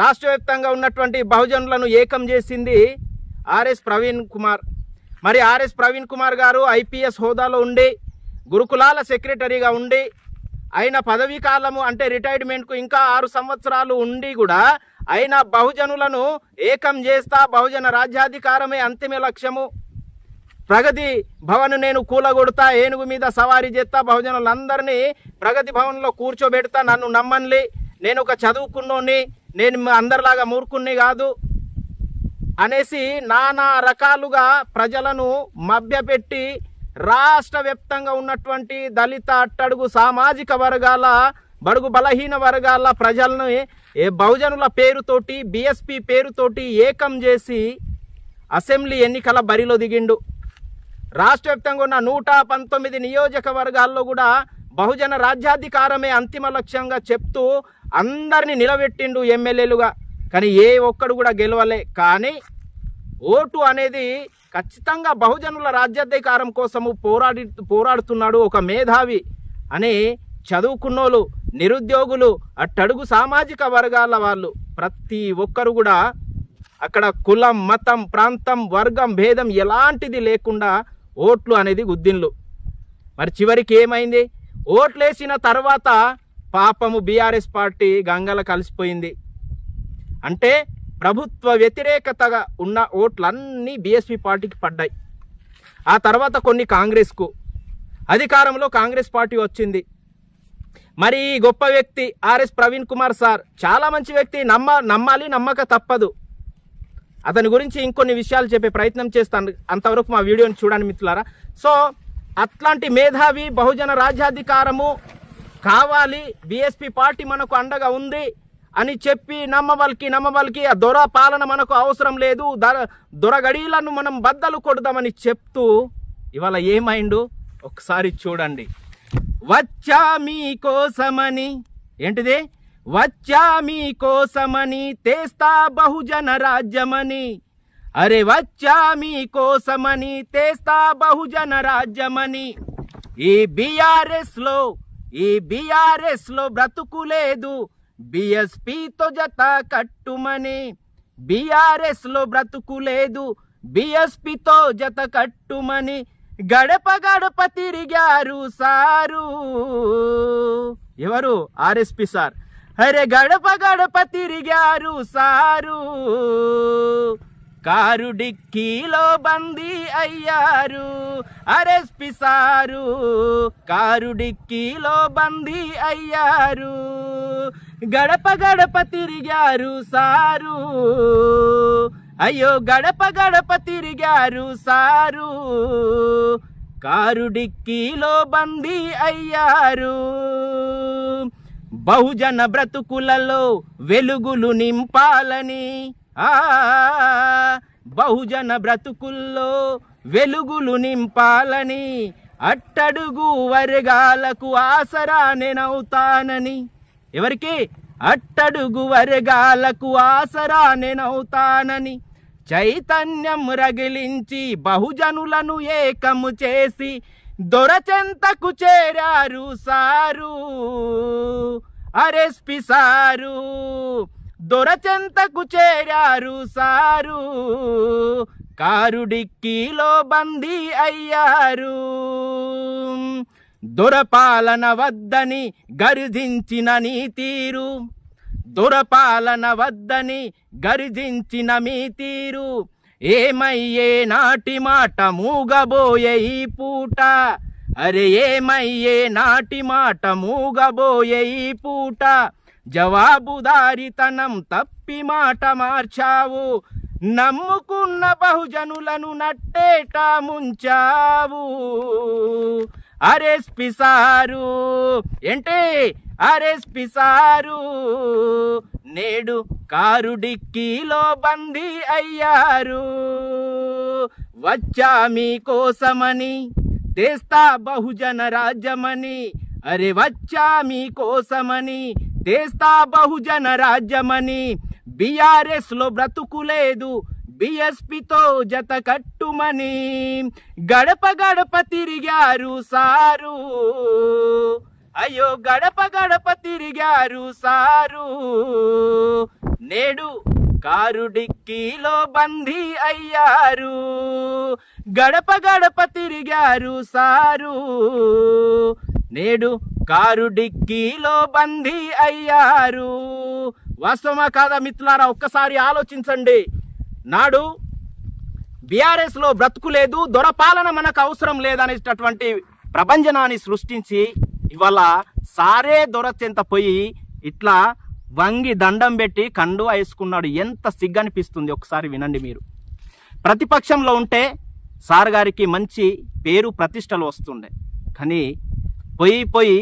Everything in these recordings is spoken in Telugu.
రాష్ట్ర వ్యాప్తంగా ఉన్నటువంటి బహుజనులను ఏకం చేసింది ఆర్ఎస్ ప్రవీణ్ కుమార్. మరి ఆర్ఎస్ ప్రవీణ్ కుమార్ గారు ఐపీఎస్ హోదాలో ఉండి గురుకులాల సెక్రటరీగా ఉండి ఆయన పదవీ కాలము అంటే రిటైర్మెంట్కు ఇంకా ఆరు సంవత్సరాలు ఉండి కూడా ఆయన బహుజనులను ఏకం చేస్తా బహుజన రాజ్యాధికారమే అంతిమ లక్ష్యము. ప్రగతి భవన్ నేను కూలగొడతా ఏనుగు మీద సవారీ చేస్తా బహుజనులందరినీ ప్రగతి భవన్లో కూర్చోబెడతా నన్ను నమ్మన్లే. నేను ఒక చదువుకున్నోని నేను అందరిలాగా మూర్ఖుణ్ణి కాదు అనేసి నానా రకాలుగా ప్రజలను మభ్యపెట్టి రాష్ట్ర వ్యాప్తంగా ఉన్నటువంటి దళిత అట్టడుగు సామాజిక వర్గాల బడుగు బలహీన వర్గాల ప్రజలను బహుజనుల పేరుతోటి బిఎస్పి పేరుతోటి ఏకం చేసి అసెంబ్లీ ఎన్నికల బరిలో దిగిండు. రాష్ట్ర వ్యాప్తంగా ఉన్న నూట పంతొమ్మిది నియోజకవర్గాల్లో కూడా బహుజన రాజ్యాధికారమే అంతిమ లక్ష్యంగా చెప్తూ అందరినీ నిలబెట్టిండు ఎమ్మెల్యేలుగా. కానీ ఏ ఒక్కడు కూడా గెలవలే. కానీ ఓటు అనేది ఖచ్చితంగా బహుజనుల రాజ్యాధికారం కోసము పోరాడి పోరాడుతున్నాడు ఒక మేధావి అని చదువుకున్నోళ్ళు నిరుద్యోగులు అట్టడుగు సామాజిక వర్గాల వాళ్ళు ప్రతి ఒక్కరు కూడా అక్కడ కులం మతం ప్రాంతం వర్గం భేదం ఎలాంటిది లేకుండా ఓట్లు అనేది గుద్దిన్లు. మరి చివరికి ఏమైంది? ఓట్లేసిన తర్వాత పాపము బీఆర్ఎస్ పార్టీ గంగల కలిసిపోయింది. అంటే ప్రభుత్వ వ్యతిరేకతగా ఉన్న ఓట్లన్నీ బీఎస్పీ పార్టీకి పడ్డాయి. ఆ తర్వాత కొన్ని కాంగ్రెస్కు. అధికారంలో కాంగ్రెస్ పార్టీ వచ్చింది. మరి ఈ గొప్ప వ్యక్తి ఆర్ఎస్ ప్రవీణ్ కుమార్ సార్ చాలా మంచి వ్యక్తి నమ్మ నమ్మాలి నమ్మక తప్పదు. అతని గురించి ఇంకొన్ని విషయాలు చెప్పే ప్రయత్నం చేస్తాను. అంతవరకు మా వీడియోని చూడండి మిత్రులారా. సో అట్లాంటి మేధావి బహుజన రాజ్యాధికారము కావాలి. బీఎస్పీ పార్టీ మనకు అండగా ఉంది అని చెప్పి నమ్మవల్కి నమ్మవల్కి ఆ దొర పాలన మనకు అవసరం లేదు. దొర దొరగడీలను మనం బద్దలు కొడదామని చెప్తూ ఇవాళ ఏమైండు ఒకసారి చూడండి. వచ్చా మీకోసమని ఏంటిది? వచ్చా మీకోసమని తెస్తా బహుజన రాజ్యమని అరే వచ్చా మీకోసమని తెస్తా బహుజన రాజ్యమని. ఈ బీఆర్ఎస్లో ఈ బీఆర్ఎస్లో బ్రతుకులేదు బిఎస్పితో జత కట్టుమని. బీఆర్ఎస్లో బ్రతుకులేదు బిఎస్పితో జత కట్టుమని. గడప గడప తిరిగారు సారు. ఎవరు? RSP sir. అరే గడప గడప తిరిగారు సారు. కారు డిక్కీలో బందీ అయ్యారు అరెస్పి సారు కారు డిక్కీలో బందీ అయ్యారు గడప గడప తిరిగారు సారు. అయ్యో గడప గడప తిరిగారు సారు. కారు డిక్కీలో బందీ అయ్యారు. బహుజన బ్రతుకులలో వెలుగులు నింపాలని. ఆ బహుజన బ్రతుకుల్లో వెలుగులు నింపాలని. అట్టడుగు వర్గాలకు ఆసరా నేనవుతానని ఎవరికి? అట్టడుగు వర్గాలకు ఆసరా నేనవుతానని చైతన్యం రగిలించి బహుజనులను ఏకము చేసి దొరచెంతకు చేరారు సారు. అరెస్పి సారు దొరచెంతకు చేరారు సారు. కారు డిక్కీలో బందీ అయ్యారు. దొరపాలన వద్దని గర్జించిన నీ తీరు దొరపాలన వద్దని గర్జించిన మీ తీరు ఏమయ్యే నాటి మాట మూగబోయే ఈ పూట. అరే ఏమయ్యే నాటి మాట మూగబోయే ఈ పూట? జవాబుదారితనం తప్పి మాట మార్చావు. నమ్ముకున్న బహుజనులను నట్టేట ముంచావు. అరెస్పి సారు ఏంటే? అరెస్పి సారు నేడు కారు డిక్కీలో బందీ అయ్యారు. వచ్చా మీకోసమని తెస్తా బహుజన రాజ్యమని. అరే వచ్చా మీకోసమని తెస్తా బహుజన రాజ్యమని. బీఆర్ఎస్లో బ్రతుకులేదు బిఎస్పితో జత కట్టుమని. గడప గడప తిరిగారు సారు. అయ్యో గడప గడప తిరిగారు సారు. నేడు కారు డిక్కీలో బందీ అయ్యారు. గడప గడప తిరిగారు సారు. నేడు కారు డిక్కీలో బందీ అయ్యారు. వాస్తవమా కాదా మిత్రులారా? ఒక్కసారి ఆలోచించండి. నాడు బీఆర్ఎస్లో బ్రతుకు లేదు దొరపాలన మనకు అవసరం లేదనేటటువంటి ప్రపంచనాన్ని సృష్టించి ఇవాళ సారే దొరచెంత పోయి ఇట్లా వంగి దండం పెట్టి కండు వేసుకున్నాడు. ఎంత సిగ్గనిపిస్తుంది ఒకసారి వినండి మీరు. ప్రతిపక్షంలో ఉంటే సార్ గారికి మంచి పేరు ప్రతిష్టలు వస్తుండే. కానీ పోయి పోయి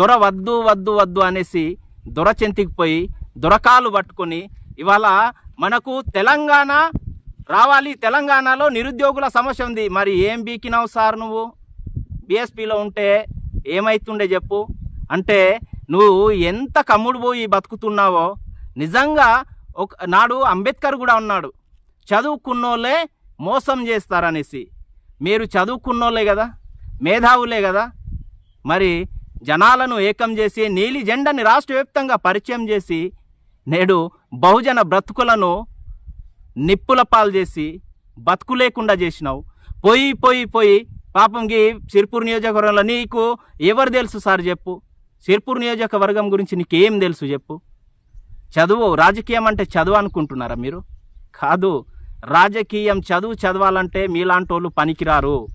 దొర వద్దు వద్దు వద్దు అనేసి దొర చెంతికి పోయి దొరకాలు పట్టుకొని ఇవాళ మనకు తెలంగాణ రావాలి తెలంగాణలో నిరుద్యోగుల సమస్య ఉంది. మరి ఏం బీకినావు సార్ నువ్వు? బీఎస్పీలో ఉంటే ఏమైతుండే చెప్పు. అంటే నువ్వు ఎంత కమ్ముడు పోయి బతుకుతున్నావో నిజంగా ఒక నాడు అంబేద్కర్ కూడా ఉన్నాడు. చదువుకున్నోళ్ళే మోసం చేస్తారనేసి. మీరు చదువుకున్నోళ్ళే కదా మేధావులే కదా. మరి జనాలను ఏకం చేసి నీలి జెండాని రాష్ట్రవ్యాప్తంగా పరిచయం చేసి నేడు బహుజన బ్రతుకులను నిప్పుల పాలు చేసి బతుకు లేకుండా చేసినావు. పోయి పోయి పోయి పాపంకి సిరిపూర్ నియోజకవర్గంలో నీకు ఎవరు తెలుసు సార్ చెప్పు. సిర్పూర్ నియోజకవర్గం గురించి నీకేం తెలుసు చెప్పు. చదువు రాజకీయం అంటే చదువు అనుకుంటున్నారా మీరు? కాదు రాజకీయం చదువు చదవాలంటే మీలాంటి వాళ్ళు పనికిరారు.